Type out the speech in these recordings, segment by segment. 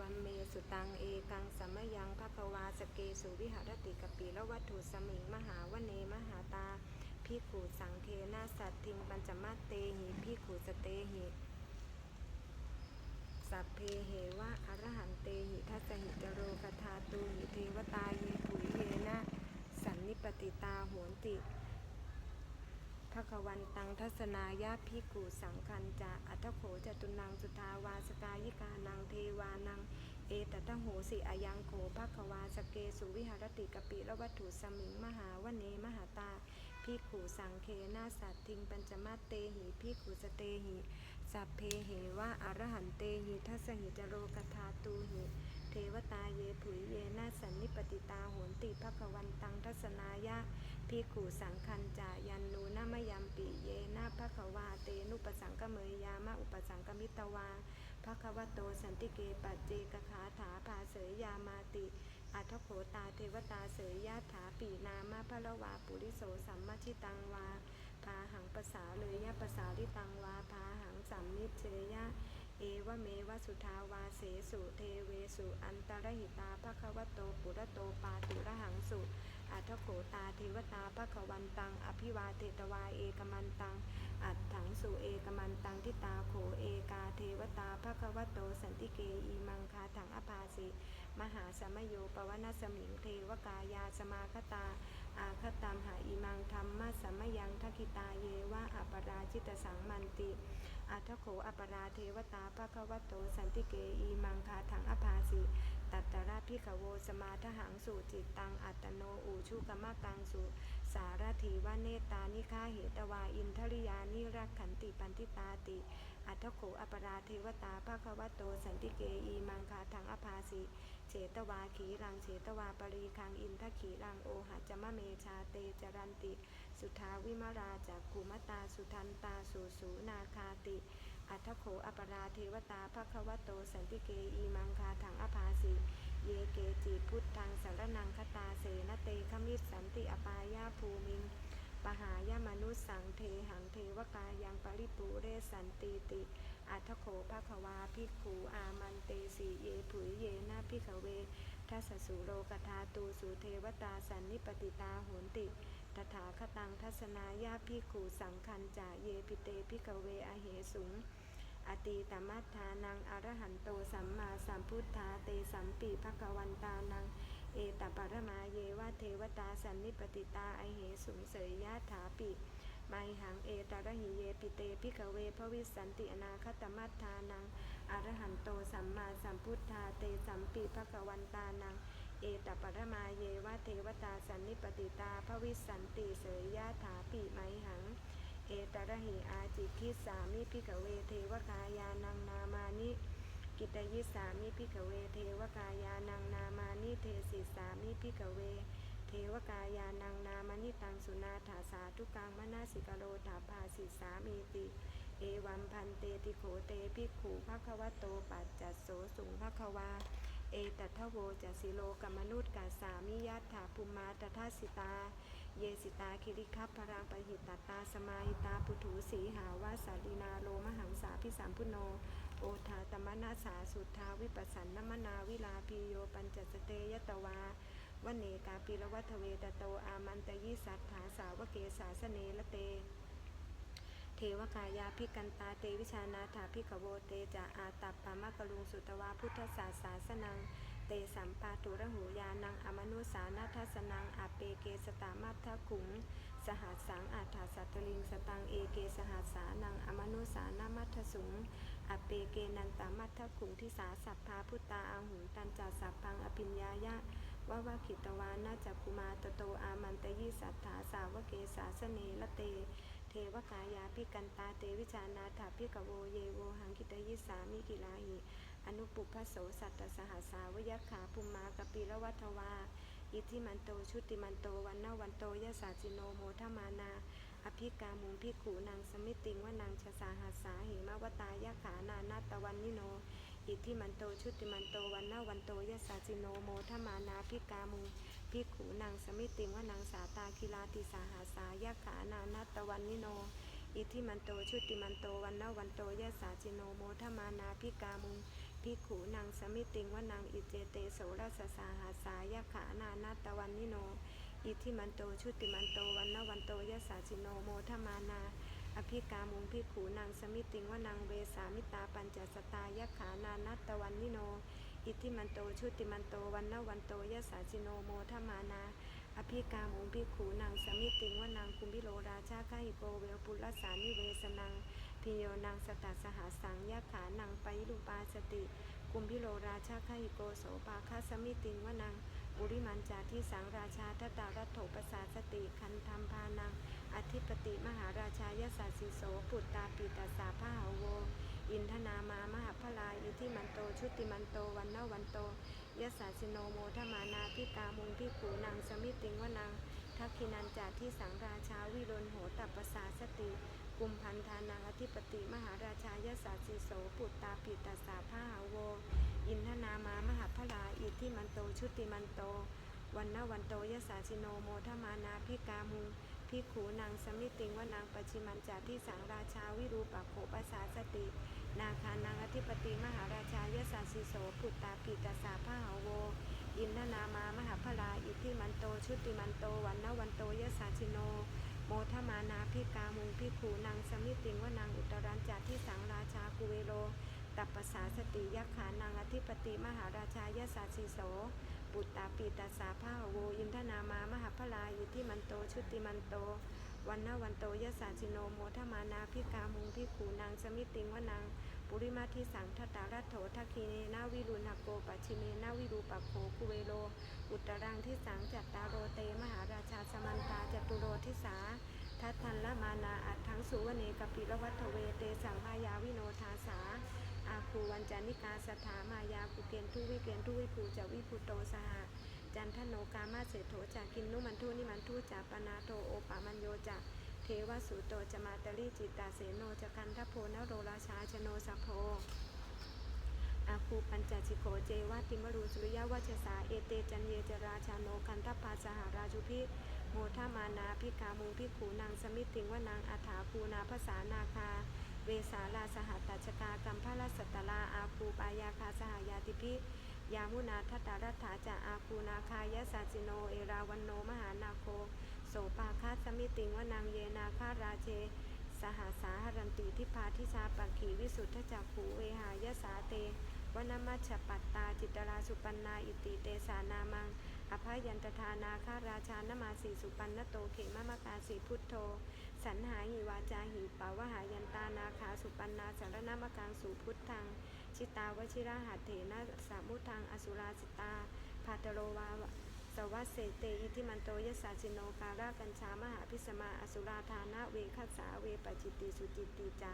วันเมสุตังเอกังสัมมยังภควาสเกสุวิหารติกปิละวัตถุสมิงมหาวเนมหาตาพิขูสังเคนาสัตทิงปัญจมัตเตหิพิขูสเตหิสัพเพเหวะอรหันเตหิทัสหิจโรกธาตูหิเทวตาเยปุยเยนะสันนิปติตาโหนติ ภควันตังทัศนายาพิกูสังคันจะอัทโขจตุนังสุทาวาสกายิกานังเทวานัง เอตตะโหสิอายังโขภควาสเกสุวิหารติกปิละวัตถุสมิงมหาวเนมหาตาพิขูสังเคนาสัตทิงปัญจมาเตหิพิขูสเตหิสัพเพเหวะอรหันเตหิทัสหิจโรกธาตูหิ เทวตาเยผุยเยนาสันนิปติตาโหนติภควันตังทัศนายะพิขูสังคันจายันนูนามยัมปิเยนาภควาเตนุปสังกเมยยามะอุปสังกมิตวาภควโตสันติเกปัจเจกขาถาภาเสยยามาติอัทโขตาเทวตาเสยยะถาปีนามาพะละวาปุริโสสัมมาชิตังวาพาหังภาษาเลยยะภาษาลิตังวาพาหังสัมนิเชยะ เอวเมวะสุทาวาเสสุเทเวสุอันตรหิตาภควโตปุระโตปาตุระหังสุอัทโขตาเทวตาภควันตัง อภิวาเทตวาเอกมันตัง อัดถังสุเอกมันตังทิตาโขเอกาเทวตาภควโตสันติเกอีมังคาถังอภาสิมหาสมโยปวนสมิงเทวกายาสมาคตา อาคตามหาอิมังธรรมะสัมมยังทักิตาเยวะอัปราชิตสังมันติ อัทโขอปราเทวตาภควโตสันติเกอีมังคาถังอภาสิตัตตระพิขโวสมาทหังสุจิตตังอัตโนอูชุกมะกังสุสารถีวเนตานิฆาเหตวาอินทริยานิรักขันติปันติตาติอัทโขอปราเทวตาภควโตสันติเกอีมังคาถังอภาสิเฉตวาขีรังเฉตวาปรีคังอินทขีรังโอหัจจมะเมชาเตจรันติ สุทาวิมาราจากกุมตาสุทันตาสุสูนาคาติ อัทโขอปราเทวตาภควโตสันติเกอีมังคาถังอภาสิเยเกจิพุทธังสารนังคตาเสนเตขมิตสันติอปายาภูมิงปหายมนุสสังเทหังเทวกายังปริปูเรสันติติ อัทโขภควาภิกขูอามันเตสีเยผุยเยนาภิกขเวทัสสุโรกธาตูสุเทวตาสันนิปติตาโหนติ ตถาคตังทัศนายาภิขูสังคันจาเยปิเตภิกเวอเหสุง อตีตมัฏฐานังอรหันโตสัมมาสัมพุทธาเตสัมปีภควันตานัง เอตปรมาเยวะเทวตาสันนิปติตาไอเหสุงเสยยะถาปิไมหังเอตระหิเยปิเตพิกเวภวิสันติอนาคตมัฏฐานังอรหันโตสัมมาสัมพุทธาเตสัมปีภควันตานัง เอตปรมาเยวะเทวตาสันนิปติตาภวิสันติเสยยะถาปิไมหัง เอตระหิอาจิคิสามิพิกเวเทวกายานังนามานิ กิตยิสามิพิกเวเทวกายานังนามานิเทศิสามิพิกเว เทวกายานังนามานิตังสุนาถาสาทุกังมนาสิกโรถาภาสิสามีติเอวัมพันเตติโขเตภิกขูภควโตปัจจัสโสสุงภควา เอตัทโวจัสสิโลกัมนุษย์กาสามิยัตถาภูมาตทัสิตา เยสิตาคิริคัพพรังปหิตตตาสมาหิตาปุถุสีหาวาสาลีนาโลมหังสาพิสัมพุโน โอทาตมนาสาสุทธาวิปัสสันนมนาวิลาพีโยปัญจสเตยตวาวเนกาปิรวัตเวตโตอามันตยิสัทธาสาวเกสาสเนละเตเทวกายาพิกันตาเตวิชานาถาพิกโวเตจะอาต ปปามะกลุงสุตวาพุทธศาสาสนัง เตสัมปาตุระหูยานังอมนุสานาทัสนังอาเปเกสตามัทธขุง สหัสสังอาถาสัตตลิงสตังเอเกสหัสสานังอมนุสานามัทธสุงอาเปเกนันตามัทธขุงทิสาสัพพาพุตตาอาหุงตันจาสัพพังอภิญญายะวะวะขิตวานาจักคุมาตโตอามันตยิสัทธาสาวเกสาสเนละเต เทวกายาพิกันตาเตวิชานาถาพิกโวเยโวหังกิตยิสามิกิลาหิอนุปุพโสสัตตสหัสาวยคขาภูมากปิละวัทวา อิทิมันโตชุติมันโตวันนาวันโตยะสาจิโนโมทมานา อภิกามุงพิขูนางสมิติงวานางชะสาหัสาเหมวตายะขานานาตวันนิโน อิทิมันโตชุติมันโตวันนาวันโตยะสาจิโนโมทมานาพิกามุง พิขูนางสมิติงวานางสาตาคิลาติสาหัสายะขานานาตวันนิโน อิทิมันโตชุติมันโตวันนาวันโตยะสาจิโนโมทมานาพิกามุงภิกขุนางสมิติงวนังอิเจเตโสรสสาหาสายขานานาตวันนิโน อิทิมันโตชุติมันโตวันนวันโตยสสาจิโนโมทมานาอภิกามุงภิกขูนางสมิติงวนางเวสามิตาปัญจสตายขานานัตตวันนิโน อิทิมันโตชุติมันโตวันนวันโตยสสาจิโนโมทมานาอภิกามุงภิขูนางสมิติงวนางคุมพิโลราชาคาหิโกเวลปุรสานิเวสนังพิโยนางสตัสสหสังยะขานังไปรูปาสติกุมพิโลราชาคาหิโกโสปาคาสมิติงวนางบุริมันจาที่สังราชาทตารัตโถปสาสติคันธรรมพานังอธิปติมหาราชายสาสิโสปุตตาปิตาสาพาหาโว อินทนามามหาพลาอิทิมันโตชุติมันโตวันนวันโตยสาสิโนโมทมานาพิกามุงพิขูนางสมิติงวนังทักขินันจาที่สังราชาวิรนโหตัปปสาสติ กุมพันธานังอธิปติมหาราชายสาสิโสปุตตาปิตาสาพาหาโว อินทนามามหาพลาอิทิมันโตชุติมันโตวันนวันโตยสาสิโนโมทมานาพิกามุง พิขูนางสมิติงวนางปชิมันจาที่สังราชาวิรูปโขปสาสติ นาคานางอธิปติมหาราชายสาสิโสปุตตาปิตาสาพาหาโว อินทนามามหาพลาอิทิมันโตชุติมันโตวันนวันโตยสาชิโน โมทมานาพิกามุงพิขูนางสมิติงวนางอุตรันจาที่สังราชากุเวโลตัปปสาสติยขานางอธิปติมหาราชายสาสิโส ปุตตาปีตาสาภาโวอินทนามามหาพลาอิทิมันโตชุติมันโตวันนวันโตยสาชิโนโมทมานาพิกามุงพิขูนางสมิติงวนางปุริมาทิสังทตารัตโถทักคีเนนาวิรุณหโกปัจฉิเมนาวิรูปโขกุเวโล อุตรังทิสังจัตตารโรเตมหาราชาสมันตาจตุโรทิสาทัทันละมานาอัตถังสุวเนกปิรวัตเวเตสังพายาวิโนทาสา อาคูวันจานิกาสถามายากุเกณทุวิเกณทุวิภูจาวิภูโตสหจันทโนกามาเศรษโถจากินนุมันทุนิมันทุจาปนาโทโอปามัญโยจาเทวสุโตจมาตริจิตตาเสโนจะกันทโพนโรราชาชโนสโพอาคูปัญจชิโกเจวติมรูสุริยวัชสาเอเตจันเยจราชาโนคันทปาสหาราชุพิโมทามานาพิกามุพิขูนางสมิติงวนางอาถาภูนาภาษานาคา เวสาลาสหัตชกากัมพลสัตตลาอาคูปายาคาสหายาติพิยามุนาทัตารัตถาจาอาคูนาคายสาสิโน เอราวันโนมหานาโคโสปาคาสมิติงวนางเยนาคาราเช สหาสาหรันติทิพาทิชาปังขีวิสุทธจักขูเวหายสาเตวนามัชปัตตาจิตราสุปันนาอิติเตสานามัง อภยันตทานาคาราชานมาสีสุปันนโตเขมมะกาสีพุทโธ สันหาหิวาจาหิปาวหายันตานาคาสุปันนาสารนามกังสุพุทธัง ชิตาวชิราหัตเถนะสามุทังอสุราสิตาพาตโรวาสวัสเสเตอิทิมันโตยสสาชิโนการากัญชามหาพิสมาอสุราธานะเวคัสสาเวปจิตติสุจิตติจา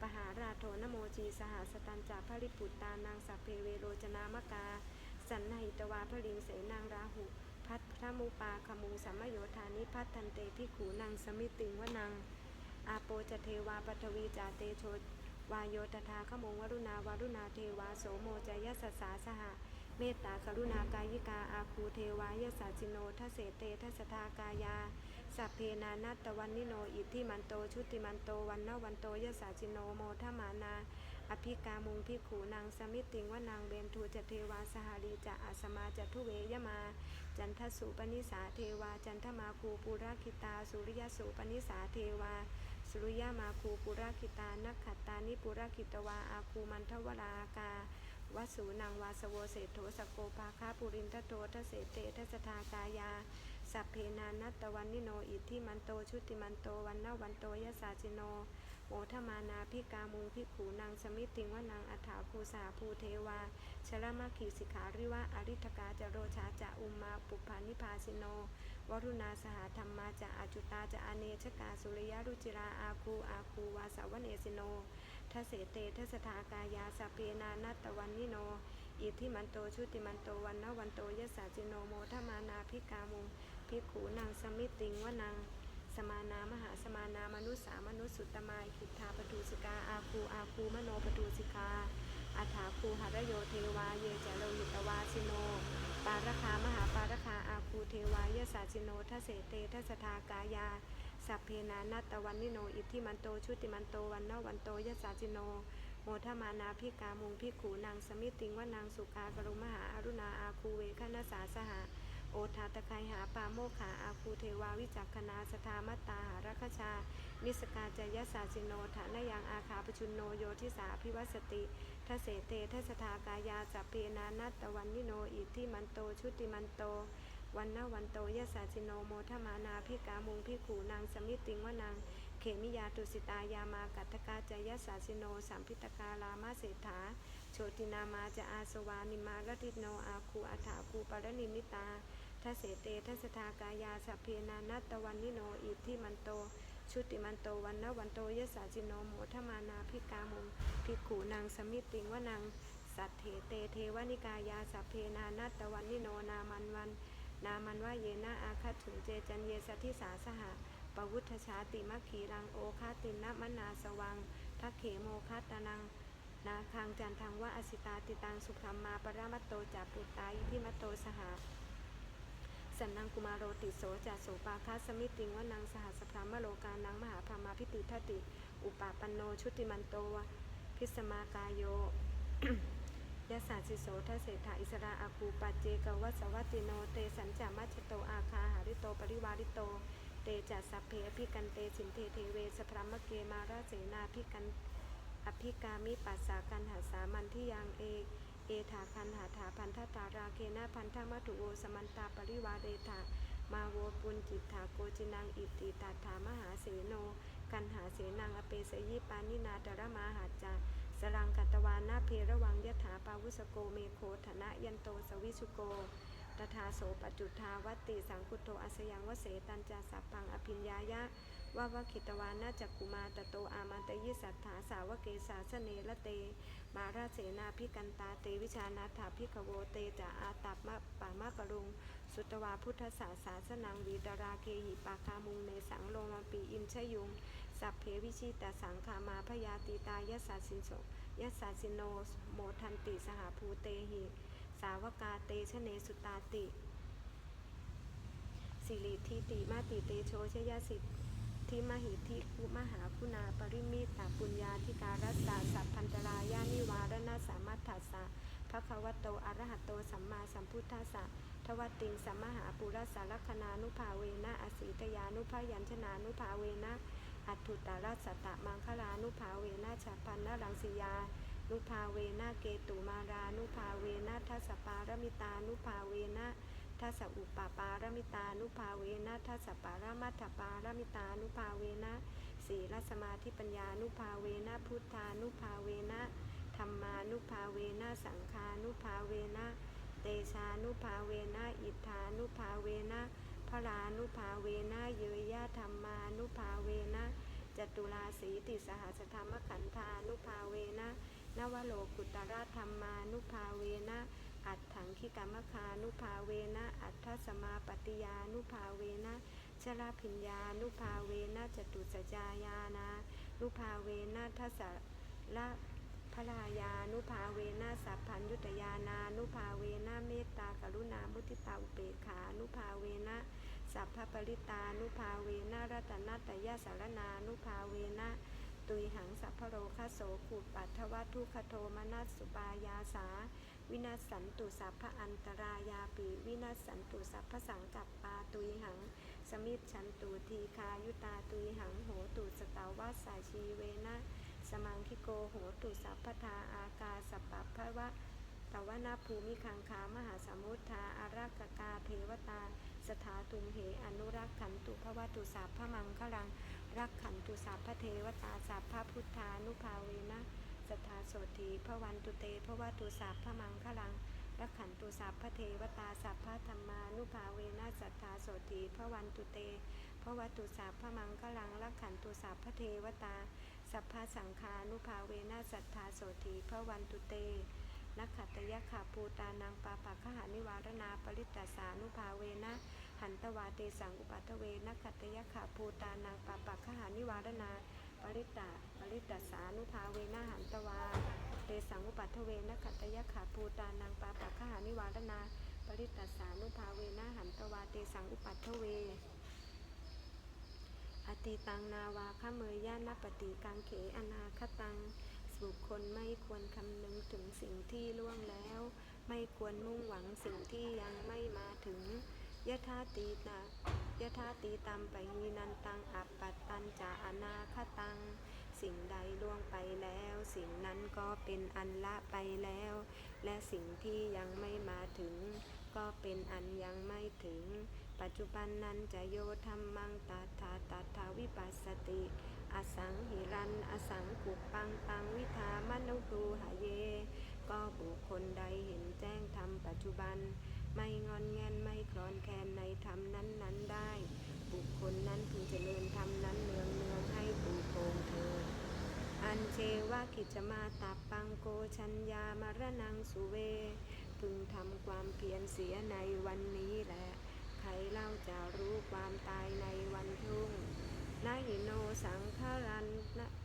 ปหาราโทนโมจีสหสตันจาภริปุตตานางสัพเพเวโรจนามกา สันหิตวาพลิงเสนางราหุพัทธมุปาขมุงสัมมโยธานิพัทธันเตพิขูนางสมิติงวนังอาโปจเทวาปทวีจาเตโชวายโยตถาขมงวรุณาวารุณาเทวาโสโมจยสสสาสหะเมตตากรุณากายิกาอาคูเทวายสาจิโนทเสเตทัสทากายา สัพเพนานัตตวันนิโนอิทธิมันโตชุติมันโตวันนวันโตยสาจิโนโมทมานา อภิกามุงพิขูนางสมิติงวานางเบนทูจเทวาสหารีจะอาสมาจทุเวยมา จันทสุปนิสาเทวา จันทมาคูปุราคิตา สุริยสุปนิสาเทวา สุริยมาคูปุราคิตานักขัตตานิปุราคิตวาอาคูมันทวรากาวสูนางวาสโวเศรษโถสโกภาคาปุรินทโททเสเตทัสทากายา สัพเพนานัตตวันนิโนอิทิมันโตชุติมันโตวันนวันโตยสาจิโน โมทมานาพิกามุงพิขูนางสมิติงวนางอัฏฐาภูสาภูเทวาชลมาขีสิขาริวะอริทกาจโรชาจะอุมมาปุพานิพาสิโน วรุณาสหธรรมาจะอาจุตาจะอเนชกาสุริยรุจิราอาคูอาคูวาสาวเนสิโนทเสเตทสทากายาสเพนานัตวันนิโน อิทิมันโตชุติมันโตวันนวันโตยสสาจิโนโมทมานาพิกามุงพิขูนางสมิติงวนาง สมานามหาสมานามนุษย์สามนุษย์สุตตมายคิทธาปทูสิกาอาคูอาคูมโนปทูสิกาอาถาคูหรโยเทวาเยจโลหิตวาสิโน ปารคามหาปารคาอาคูเทวายสาสิโนทเสเตทสทากายา สัพเพนานัตตวันนิโนอิทิมันโตชุติมันโตวันนวันโตยสาจิโน โมทมานาพิกามุงพิขูนางสมิติงว่านางสุกากรุมหาอารุณาอาคูเวคณสาสหะ โอทาตะไคหาปาโมขาอาคูเทวาวิจักคณาสทามตตาหารัคชา นิสกาจายสาสิโนฐานยังอาคาปชุนโนโยทิสาพิวัสติทเสเตทัสทากายาสัพเพนานัตตวันนิโนอิทิมันโตชุติมันโตวันนวันโตยสาสิโนโมทมานาพิกามุงพิขูนางสมิติงวนางเขมิยาตุสิตายามากัตกาจายสาสิโนสัมพิตกาลามาเศรษฐาโชตินามาจะอาสวานิมารติโนอาคูอัฐาคูปรนิมิตา ทัเสเตทัสทากายาสัพเพนานัตตวันนิโนอิทิมันโต ชุติมันโตวันนวันโตยสาจิโนโมทมานาพิกามุงพิกขูนางสมิติงวนางสัตเถเตเทวนิกายาสัพเพนานัตตวันนิโนนามันวัน นามันว่าเยนะอาคัตถุงเจจันเยสทิสาสหะปวุฒชาติมัคคีรังโอคาตินนมนาสวังทักเขโมคัตตนังนาคังจันทังว่าอสิตาติตังสุขรรมมาปรามัตโตจาปุตตายิพิมัตโตสหะ สันนังกุมารโรติโสจาโสปาคาสมิติงว่านางสหัสพรามโลกานังมหาพรามาพิติทติ อุปาปันโนชุติมันโตวพิสมากายโยยสสาสิโสทเศรษฐาอิสราอาคูปัจเจกวัสวัติโนเตสัญจามัชโตอาคาหาริโตปริวาริโต เตจัสสัพเพอภิกันเตสินเทเทเวสพรมเกมาราเสนาภิกันอภิกามิปัสสากันหาสามันที่ยังเอก เอถาคันหาถาพันธตาราเคนะพันธมัตุโอสมันตาปริวาเรถามาโวปุญจิตถาโกจินังอิติตาถามหาเสโน กันหาเสนังอเปสยิปานินาตระมาหาจาสรังกัตวานาเพระวังยถาปาวุสโกเมโคธนะยันโตสวิสุโกตถาโสปจุทาวัตติสังคุโตอัสยังวเสตันจาสัพพังอภิญญายะ ว่าวคิตวานาจักกุมาตโตอามันตยิสัทธาสาวเกสาสเนละเต มาราเสนาพิกันตาเตวิชานาถาพิกโวเตจะอาตับมะปามะกรุง สุตวาพุทธศาสาสนังวีตราเคหิปาคามุงเนสังโลมปีอิมชยุง สัพเพวิชิตสังขามาพยาติตายสสาสินโสยสสาสินโนโมทันติสหภูเตหิ สาวกาเตชเนสุตาติสิริทิติมาติเตโชชยสิท ธิมหิทิคุมหาคุณาปริมิตาปุญญาธิการัสสะสัพพันตรายานิวารณสามัตถัสสะภะควโตอระหะโตสัมมาสัมพุทธัสสะทวติงสัมมหาปุรสสะลักขณานุภาเวนะอสีตยานุภายัญชนานุภาเวนะอัตถุตารสตะมังคลานุภาเวนะฉัพันนรังสียานุภาเวนะเกตุมารานุภาเวนะทัสสปารมิตานุภาเวนะ ทัสสอุปปารมิตานุภาเวนะทัสสปารมัตถปารมิตานุภาเวนะสีลสมาธิปัญญานุภาเวนะพุทธานุภาเวนะธรรมานุภาเวนะสังฆานุภาเวนะเตชานุภาเวนะอิทธานุภาเวนะพรานุภาเวนะเยยะธรรมานุภาเวนะจตุราสีติสหัสธรรมขันธานุภาเวนะนวโลกุตระธรรมานุภาเวนะ อัตถังคิกรรมคานุภาเวนะ อัตถสมาปฏิยานุภาเวนะชลาพิญญานุภาเวนะจตุสจายานานุภาเวนะทัสละพลายานุภาเวนะสัพพัญยุตยานานุภาเวนะเมตตากรุณามุทิตาอุเบกขานุภาเวนะสัพพปริตานุภาเวนะรัตนัตยาสารนานุภาเวนะตุยหังสัพพโรคโสขูดปัททวัตทุคโทมนัสสุปายาสา วินาศสันตุสัพพะอันตรายาปิวินาศสันตุสัพพสังกัปปาตุยหัง สมิจฉันตุทีคายุตาตุยหัง โหตุสตาวาสาชีเวนะสมังคิโกโหตุสัพพทาอากาสปัปพะวะตวนาภูมิคังคามหาสมุทธาอารักกกาเทวตา สถาตุมเห อนุรักขันตุภวตุสัพพะมังคลัง รักขันตุสัพพะเทวตาสัพพะพุทธานุภาเวนะสทธาโสธีพระวันตุเตพระวัตุสาพระมังคลังรักขันตุสัพพะเทวตาสัพพะธรรมานุภาเวนะสัทธาโสธีพระวันตุเตพระวัตุสาพระมังคลังรักขันตุสัพพะเทวตา สัพพะสังฆานุภาเวนะสัทธาโสธีพระวันตุเตนักขัตยะขาปูตานังปาปะขหานิวารณาปริตตสานุภาเวนะหันตวาเตสังอุปัตเวนักขัตยะขาปูตานังปาปะขหานิวารณา ปริตตาปริตตสานุภาเวนะหันตวาเตสังอุปัฏฐเวนะขัตตยะขาภูตานังปาปะขหานิวารณาปริตตสานุภาเวนะหันตวาเตสังอุปัฏฐเวอติตังนาวาขเมยยะนปฏิกังเขอนาคตังสบุคคลไม่ควรคำนึงถึงสิ่งที่ล่วงแล้ว ไม่ควรมุ่งหวังสิ่งที่ยังไม่มาถึงยะธาตีตา ยะธาตีตัมไปะหีนันตังอัปปัตตันจาอนาคตัง สิ่งใดล่วงไปแล้ว สิ่งนั้นก็เป็นอันละไปแล้ว และสิ่งที่ยังไม่มาถึง ก็เป็นอันยังไม่ถึง ปัจจุบันนั้นจะโยธรรมังตาถาตาทาวิปัสสติ อสังหิรัน อสังกุปังตังวิธามนุรูหะเย ก็บุคคลใดเห็นแจ้งธรรมปัจจุบัน ไม่งอนแงนไม่คลอนแคลนในธรรมนั้นนั้นๆได้ บุคคลนั้นพึงเจริญธรรมนั้นเนืองเนืองให้ปูโปงเถิดอันเชวะกิจมาตาปังโกชัญญามรณังสุเว พึงทำความเพียรเสียในวันนี้แหละใครเล่าจะรู้ความตายในวันทุ่งนาหิโนสังฆารัน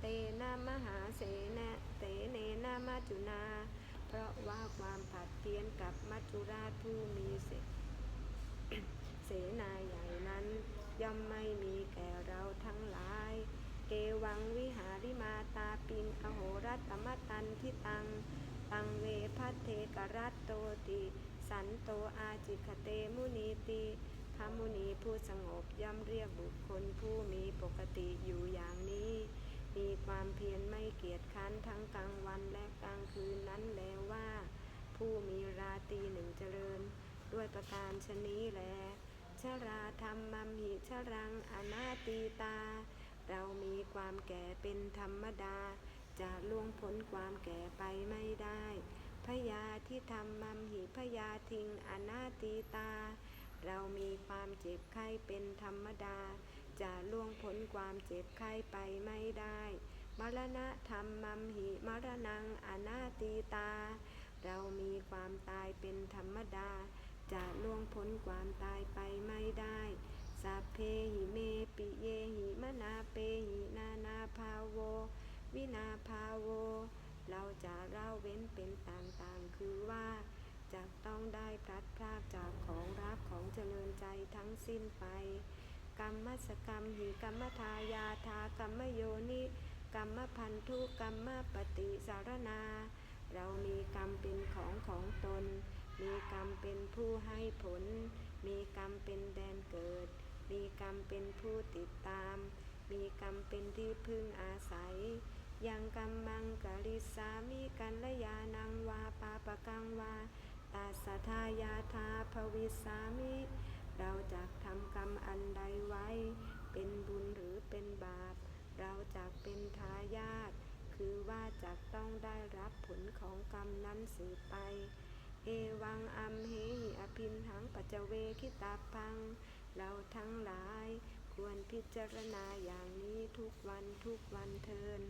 เตนามหาเสนะเตเนนามาจุนา เพราะว่าความผัดเพี้ยนกับมัจจุราชผู้มีเสเสนาใหญ่นั้น ย่อมไม่มีแก่เราทั้งหลาย เกวังวิหาริมาตาปิงอโหรัตมตันทิตัง ตังเวพัทเทกรัตโตติ สันโตอาจิคเตมุนีติพระมุนีผู้สงบย่อมเรียกบุคคลผู้มีปกติอยู่อย่างนี้ มีความเพียรไม่เกียจคร้านทั้งกลางวันและกลางคืนนั้นแล ด้วยประการชนี้แลชราธรรมัมหิชรังอนาตีตา เรามีความแก่เป็นธรรมดา จะล่วงพ้นความแก่ไปไม่ได้ พยาที่ทำมัมหิพยาทิงอนาตีตา เรามีความเจ็บไข้เป็นธรรมดา จะล่วงพ้นความเจ็บไข้ไปไม่ได้มรณะธรรมมัมหิมรณังอนาตีตา เรามีความตายเป็นธรรมดา จะล่วงพ้นความตายไปไม่ได้สัพเพหิเมปิเยหิมนาเปหินานาภาโว วินาภาโว เราจะเล่าเว้นเป็นต่างๆ คือว่าจะต้องได้พลัดพรากจากของรักของเจริญใจทั้งสิ้นไป กรรมสกรรมหิกรรมทายาทากรรมโยนิกรรมพันธุกรรมปฏิสารนา เรามีกรรมเป็นของของตน มีกรรมเป็นผู้ให้ผล มีกรรมเป็นแดนเกิด มีกรรมเป็นผู้ติดตาม มีกรรมเป็นที่พึ่งอาศัย ยังกรรมังกะลิสามิกันละยานังวาปาปะกังวาตาสทายาทาภวิสามิ เราจะทำกรรมอันใดไว้ เป็นบุญหรือเป็นบาป เราจะเป็นทายาทคือว่าจะต้องได้รับผลของกรรมนั้นสืบไป เอวังอัมเหหิอภินหังปัจจเวคิตาพัง เราทั้งหลายควรพิจารณาอย่างนี้ทุกวันทุกวันเทิน